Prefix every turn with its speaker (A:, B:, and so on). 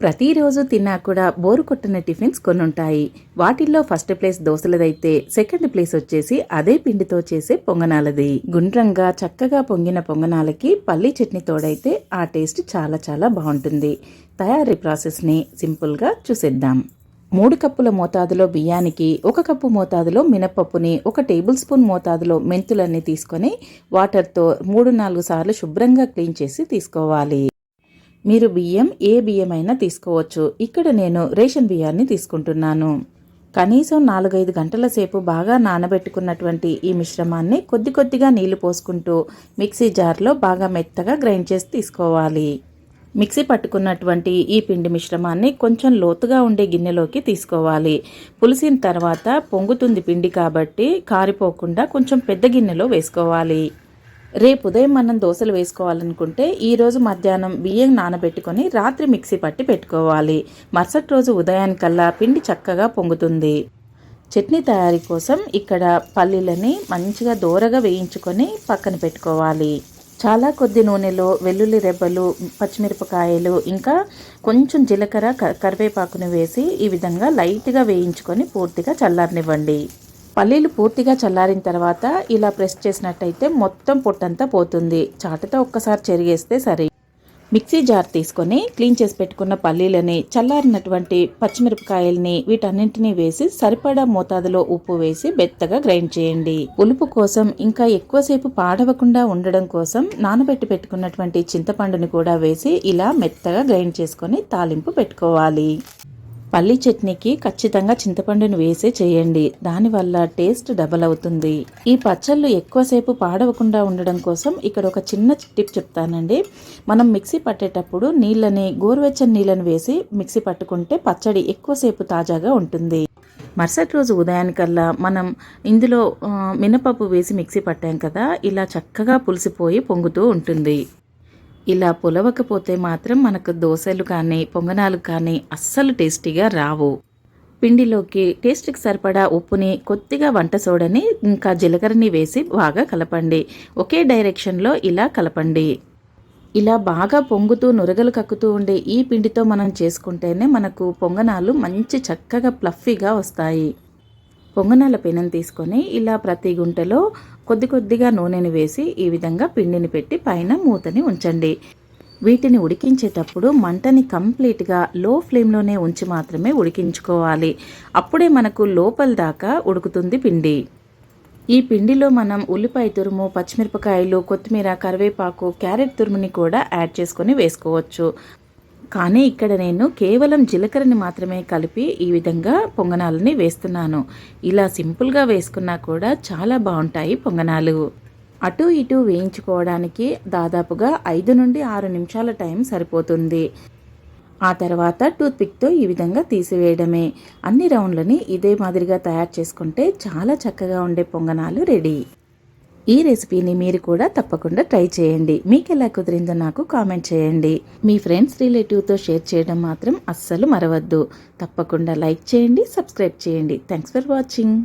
A: ప్రతిరోజు తిన్నా కూడా బోరు కొట్టిన టిఫిన్స్ కొన్ని ఉంటాయి వాటిల్లో ఫస్ట్ ప్లేస్ దోశలదైతే సెకండ్ ప్లేస్ వచ్చేసి అదే పిండితో చేసే పొంగనాలది. గుండ్రంగా చక్కగా పొంగిన పొంగనాలకి పల్లి చట్నీ తోడైతే ఆ టేస్ట్ చాలా చాలా బాగుంటుంది. తయారీ ప్రాసెస్ని సింపుల్గా చూసేద్దాం. మూడు కప్పుల మోతాదులో బియ్యానికి ఒక కప్పు మోతాదులో మినపప్పుని ఒక టేబుల్ స్పూన్ మోతాదులో మెంతులన్నీ తీసుకొని వాటర్తో మూడు నాలుగు సార్లు శుభ్రంగా క్లీన్ చేసి తీసుకోవాలి. మీరు బియ్యం ఏ బియ్యమైనా తీసుకోవచ్చు. ఇక్కడ నేను రేషన్ బియ్యాన్ని తీసుకుంటున్నాను. కనీసం నాలుగైదు గంటల సేపు బాగా నానబెట్టుకున్నటువంటి ఈ మిశ్రమాన్ని కొద్ది కొద్దిగా నీళ్ళు పోసుకుంటూ మిక్సీ జార్లో బాగా మెత్తగా గ్రైండ్ చేసి తీసుకోవాలి. మిక్సీ పట్టుకున్నటువంటి ఈ పిండి మిశ్రమాన్ని కొంచెం లోతుగా ఉండే గిన్నెలోకి తీసుకోవాలి. పులిసిన తర్వాత పొంగుతుంది పిండి కాబట్టి కారిపోకుండా కొంచెం పెద్ద గిన్నెలో వేసుకోవాలి. రేపు ఉదయం మనం దోశలు వేసుకోవాలనుకుంటే ఈరోజు మధ్యాహ్నం బియ్యం నానబెట్టుకొని రాత్రి మిక్సీ పట్టి పెట్టుకోవాలి. మరుసటి రోజు ఉదయానికల్లా పిండి చక్కగా పొంగుతుంది. చట్నీ తయారీ కోసం ఇక్కడ పల్లీలని మంచిగా దోరగా వేయించుకొని పక్కన పెట్టుకోవాలి. చాలా కొద్ది నూనెలో వెల్లుల్లి రెబ్బలు పచ్చిమిరపకాయలు ఇంకా కొంచెం జీలకర్ర కరివేపాకును వేసి ఈ విధంగా లైట్గా వేయించుకొని పూర్తిగా చల్లారనివ్వండి. పల్లీలు పూర్తిగా చల్లారిన తర్వాత ఇలా ప్రెస్ చేసినట్టయితే మొత్తం పొట్టంతా పోతుంది. చాటతో ఒక్కసారి చెరిగేస్తే సరే. మిక్సీ జార్ తీసుకొని క్లీన్ చేసి పెట్టుకున్న పల్లీలని చల్లారినటువంటి పచ్చిమిరపకాయల్ని వీటన్నింటినీ వేసి సరిపడా మోతాదులో ఉప్పు వేసి బెత్తగా గ్రైండ్ చేయండి. పులుపు కోసం ఇంకా ఎక్కువసేపు పాడవకుండా ఉండడం కోసం నానబెట్టి పెట్టుకున్నటువంటి చింతపండుని కూడా వేసి ఇలా మెత్తగా గ్రైండ్ చేసుకొని తాలింపు పెట్టుకోవాలి. పల్లి చట్నీకి ఖచ్చితంగా చింతపండును వేసే చేయండి. దానివల్ల టేస్ట్ డబల్ అవుతుంది. ఈ పచ్చళ్ళు ఎక్కువసేపు పాడవకుండా ఉండడం కోసం ఇక్కడ ఒక చిన్న టిప్ చెప్తానండి. మనం మిక్సీ పట్టేటప్పుడు నీళ్ళని గోరువెచ్చని నీళ్ళని వేసి మిక్సీ పట్టుకుంటే పచ్చడి ఎక్కువసేపు తాజాగా ఉంటుంది. మరుసటి రోజు ఉదయానికల్లా మనం ఇందులో మినపప్పు వేసి మిక్సీ పట్టాం కదా ఇలా చక్కగా పులిసిపోయి పొంగుతూ ఉంటుంది. ఇలా పులవకపోతే మాత్రం మనకు దోశలు కానీ పొంగనాలు కానీ అస్సలు టేస్టీగా రావు. పిండిలోకి టేస్ట్కి సరిపడా ఉప్పుని కొద్దిగా వంట సోడని ఇంకా జీలకర్రని వేసి బాగా కలపండి. ఒకే డైరెక్షన్లో ఇలా కలపండి. ఇలా బాగా పొంగుతూ నురగలు కక్కుతూ ఉండే ఈ పిండితో మనం చేసుకుంటేనే మనకు పొంగనాలు మంచి చక్కగా ప్లఫీగా వస్తాయి. పొంగనాల పెనం తీసుకొని ఇలా ప్రతి గుంటలో కొద్ది కొద్దిగా నూనెని వేసి ఈ విధంగా పిండిని పెట్టి పైన మూతని ఉంచండి. వీటిని ఉడికించేటప్పుడు మంటని కంప్లీట్గా లో ఫ్లేమ్లోనే ఉంచి మాత్రమే ఉడికించుకోవాలి. అప్పుడే మనకు లోపల దాకా ఉడుకుతుంది పిండి. ఈ పిండిలో మనం ఉల్లిపాయ తురుము పచ్చిమిరపకాయలు కొత్తిమీర కరివేపాకు క్యారెట్ తురుముని కూడా యాడ్ చేసుకొని వేసుకోవచ్చు. కానీ ఇక్కడ నేను కేవలం జీలకర్రని మాత్రమే కలిపి ఈ విధంగా పొంగనాలని వేస్తున్నాను. ఇలా సింపుల్గా వేసుకున్నా కూడా చాలా బాగుంటాయి పొంగనాలు. అటు ఇటు వేయించుకోవడానికి దాదాపుగా ఐదు నుండి ఆరు నిమిషాల టైం సరిపోతుంది. ఆ తర్వాత టూత్పిక్తో ఈ విధంగా తీసివేయడమే. అన్ని రౌండ్లని ఇదే మాదిరిగా తయారు చేసుకుంటే చాలా చక్కగా ఉండే పొంగనాలు రెడీ. ఈ రెసిపీని మీరు కూడా తప్పకుండా ట్రై చేయండి. మీకు ఎలా కుదిరిందో నాకు కామెంట్ చేయండి. మీ ఫ్రెండ్స్ రిలేటివ్తో షేర్ చేయడం మాత్రం అస్సలు మరవద్దు. తప్పకుండా లైక్ చేయండి సబ్స్క్రైబ్ చేయండి. Thanks for watching.